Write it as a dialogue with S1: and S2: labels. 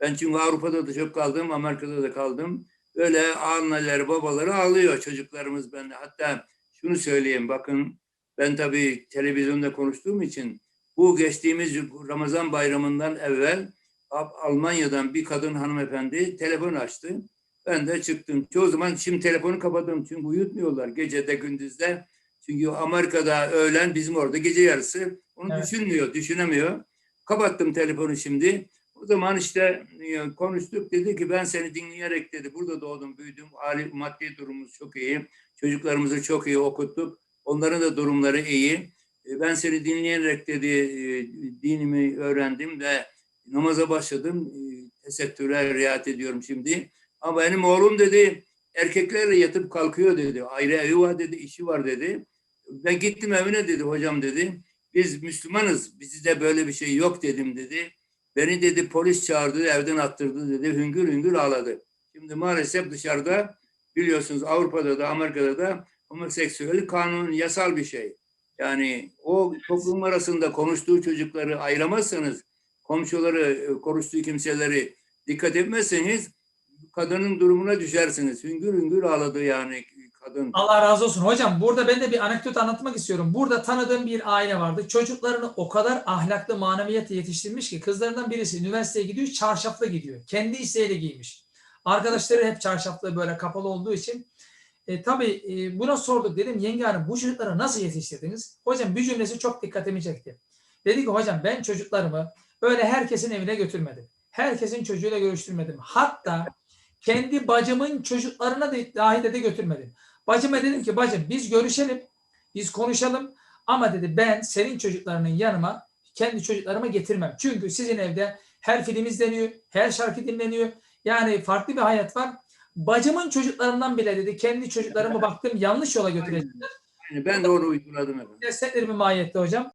S1: Ben çünkü Avrupa'da da çok kaldım, Amerika'da da kaldım. Böyle anneleri, babaları ağlıyor çocuklarımız bende. Hatta şunu söyleyeyim bakın ben tabii televizyonda konuştuğum için bu geçtiğimiz Ramazan bayramından evvel Al- Almanya'dan bir kadın hanımefendi telefon açtı. Ben de çıktım. Çoğu zaman şimdi telefonu kapadım çünkü uyutmuyorlar gecede gündüzde. Çünkü Amerika'da öğlen bizim orada gece yarısı. Onu
S2: Evet.
S1: düşünmüyor, düşünemiyor. Kapattım telefonu şimdi. O zaman işte e, konuştuk. Dedi ki ben seni dinleyerek dedi. Burada doğdum, büyüdüm. Hali, maddi durumumuz çok iyi. Çocuklarımızı çok iyi okuttuk. Onların da durumları iyi. E, Ben seni dinleyerek dedi e, dinimi öğrendim ve namaza başladım. Tesettüre riayet ediyorum şimdi. Ama benim oğlum dedi erkeklerle yatıp kalkıyor dedi. Ayrı evi var dedi, işi var dedi. Ben gittim evine dedi hocam dedi. Biz Müslümanız. Bizde böyle bir şey yok dedim dedi. Beni dedi polis çağırdı, evden attırdı dedi. Hüngür hüngür ağladı. Şimdi maalesef dışarıda biliyorsunuz Avrupa'da da Amerika'da da homoseksüellik kanun yasal bir şey. Yani o toplum arasında konuştuğu çocukları ayıramazsanız, komşuları, e, konuştuğu kimseleri dikkat etmezseniz kadının durumuna düşersiniz. Hüngür hüngür ağladı yani kadın.
S2: Allah razı olsun. Hocam burada ben de bir anekdot anlatmak istiyorum. Burada tanıdığım bir aile vardı. Çocuklarını o kadar ahlaklı maneviyatla yetiştirmiş ki kızlarından birisi üniversiteye gidiyor çarşaflı gidiyor. Kendi isteğiyle giymiş. Arkadaşları hep çarşaflı böyle kapalı olduğu için. E, tabii e, buna sorduk dedim yenge hanım bu çocukları nasıl yetiştirdiniz? Hocam bir cümlesi çok dikkatimi çekti. Dedi ki hocam ben çocuklarımı öyle herkesin evine götürmedim. Herkesin çocuğuyla görüştürmedim. Hatta kendi bacımın çocuklarına da dahi de götürmedim. Bacıma dedim ki bacım biz görüşelim, biz konuşalım ama dedi ben senin çocuklarının yanıma kendi çocuklarıma getirmem. Çünkü sizin evde her film izleniyor, her şarkı dinleniyor. Yani farklı bir hayat var. Bacımın çocuklarından bile dedi kendi çocuklarımı baktım yanlış yola götüreceğim.
S1: Yani ben de onu uyguladım efendim.
S2: Desteklerimi mahiyette hocam.